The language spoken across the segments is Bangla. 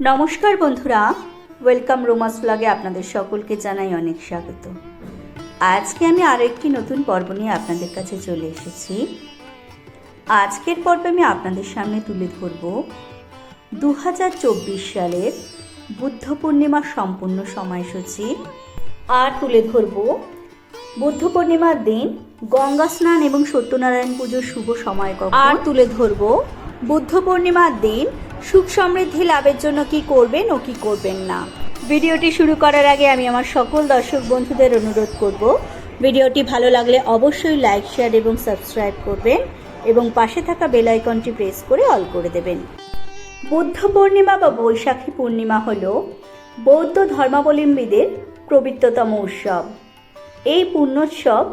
নমস্কার বন্ধুরা ওয়েলকাম রোমাস ব্লগে আপনাদের সকলকে জানাই অনেক স্বাগত। আজকে আমি আরও একটি নতুন পর্ব নিয়ে আপনাদের কাছে চলে এসেছি। আজকের পর্বে আমি আপনাদের সামনে তুলে ধরব দু হাজার চব্বিশ সালের বুদ্ধ পূর্ণিমার সম্পূর্ণ সময়সূচি আর তুলে ধরব বুদ্ধ পূর্ণিমার দিন গঙ্গা স্নান এবং সত্যনারায়ণ পুজোর শুভ সময় আর তুলে ধরব বুদ্ধ পূর্ণিমার দিন সুখ সমৃদ্ধি লাভের জন্য কি করবেন ও কি করবেন না। ভিডিওটি শুরু করার আগে আমি আমার সকল দর্শক বন্ধুদের অনুরোধ করব, ভিডিওটি ভালো লাগলে অবশ্যই লাইক শেয়ার এবং সাবস্ক্রাইব করবেন এবং পাশে থাকা বেল আইকনটি প্রেস করে অল করে দেবেন। বুদ্ধ পূর্ণিমা বা বৈশাখী পূর্ণিমা হল বৌদ্ধ ধর্মাবলম্বীদের পবিত্রতম উৎসব। এই পুণ্যোৎসব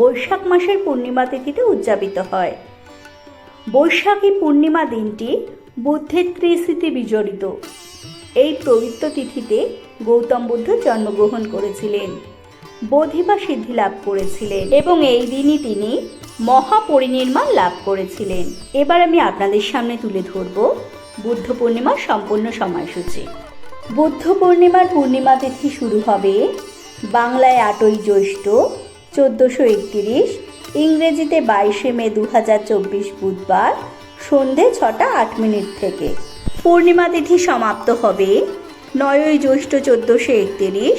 বৈশাখ মাসের পূর্ণিমা তিথিতে উদযাপিত হয়। বৈশাখী পূর্ণিমা দিনটি বুদ্ধের ত্রিস্মৃতি বিজড়িত। এই পবিত্র তিথিতে গৌতম বুদ্ধ জন্মগ্রহণ করেছিলেন, বোধি বা সিদ্ধি লাভ করেছিলেন এবং এই দিনই তিনি মহাপরিনির্মাণ লাভ করেছিলেন। এবার আমি আপনাদের সামনে তুলে ধরব বুদ্ধ পূর্ণিমার সম্পূর্ণ সময়সূচি। বুদ্ধ পূর্ণিমার পূর্ণিমা তিথি শুরু হবে বাংলায় আটই জ্যৈষ্ঠ চোদ্দোশো একতিরিশ, ইংরেজিতে বাইশে মে দু হাজার চব্বিশ বুধবার সন্ধে ছটা আট মিনিট থেকে। পূর্ণিমা তিথি সমাপ্ত হবে। নয়ই জ্যৈষ্ঠ চোদ্দোশো একতিরিশ,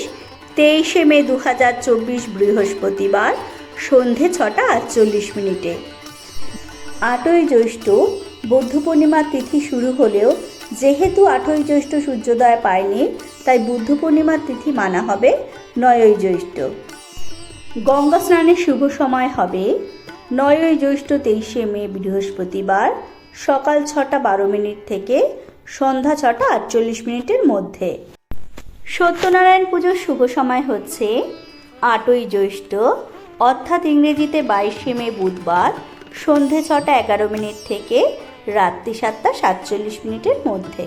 তেইশে মে দু হাজার চব্বিশ বৃহস্পতিবার, সন্ধে ছটা আটচল্লিশ মিনিটে। আটই জ্যৈষ্ঠ বৌদ্ধ পূর্ণিমার তিথি শুরু হলেও যেহেতু আটই জ্যৈষ্ঠ সূর্যোদয় পায়নি, তাই বুদ্ধ পূর্ণিমার তিথি মানা হবে নয়ই জ্যৈষ্ঠ। গঙ্গা স্নানের শুভ সময় হবে। নয়ই জ্যৈষ্ঠ তেইশে মে, বৃহস্পতিবার, সকাল ছটা বারো মিনিট থেকে সন্ধ্যা ছটা আটচল্লিশ মিনিটের মধ্যে। সত্যনারায়ণ পুজোর শুভ সময় হচ্ছে আটই জ্যৈষ্ঠ, অর্থাৎ ইংরেজিতে বাইশে মে বুধবার, সন্ধে ছটা এগারো মিনিট থেকে রাত্রি সাতটা সাতচল্লিশ মিনিটের মধ্যে।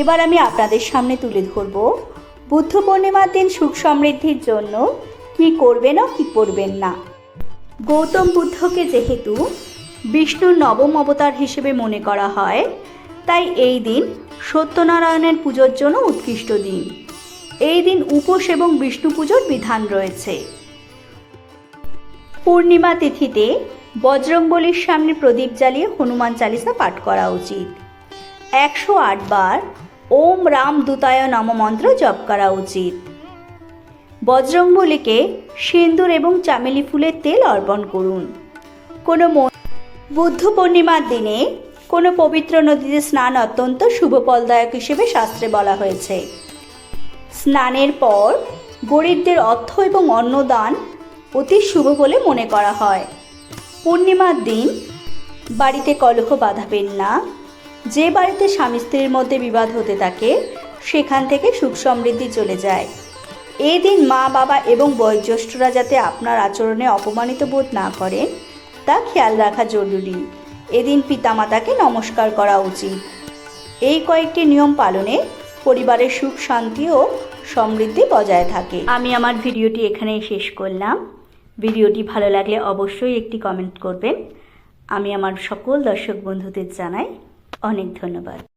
এবার আমি আপনাদের সামনে তুলে ধরব বুদ্ধ পূর্ণিমার দিন সুখ সমৃদ্ধির জন্য কি করবেন ও কি করবেন না। গৌতম বুদ্ধকে যেহেতু বিষ্ণুর নবম অবতার হিসেবে মনে করা হয়, তাই এই দিন সত্যনারায়ণের পুজোর জন্য উৎকৃষ্ট দিন। এই দিন উপোস এবং বিষ্ণু পুজোর বিধান রয়েছে। পূর্ণিমা তিথিতে বজরংবলির সামনে প্রদীপ জ্বালিয়ে হনুমান চালিসা পাঠ করা উচিত। একশো আট বার ওম রাম দূতায় নম মন্ত্র জপ করা উচিত। বজরংবলীকে সিন্দুর এবং চামেলি ফুলের তেল অর্পণ করুন। কোনো বুদ্ধ পূর্ণিমার দিনে কোনো পবিত্র নদীতে স্নান অত্যন্ত শুভ ফলদায়ক হিসেবে শাস্ত্রে বলা হয়েছে। স্নানের পর গরিবদের অর্থ এবং অন্নদান অতি শুভ বলে মনে করা হয়। পূর্ণিমার দিন বাড়িতে কলহ বাঁধাবেন না। যে বাড়িতে স্বামী স্ত্রীর মধ্যে বিবাদ হতে থাকে, সেখান থেকে সুখ সমৃদ্ধি চলে যায়। এই দিন মা, বাবা এবং বয়োজ্যেষ্ঠরা যাতে আপনার আচরণে অপমানিত বোধ না করেন তা খেয়াল রাখা জরুরি। এদিন পিতামাতাকে নমস্কার করা উচিত। এই কয়েকটি নিয়ম পালনে পরিবারের সুখ, শান্তি ও সমৃদ্ধি বজায় থাকে। আমি আমার ভিডিওটি এখানেই শেষ করলাম। ভিডিওটি ভালো লাগলে অবশ্যই একটি কমেন্ট করবেন। আমি আমার সকল দর্শক বন্ধুদের জানাই অনেক ধন্যবাদ।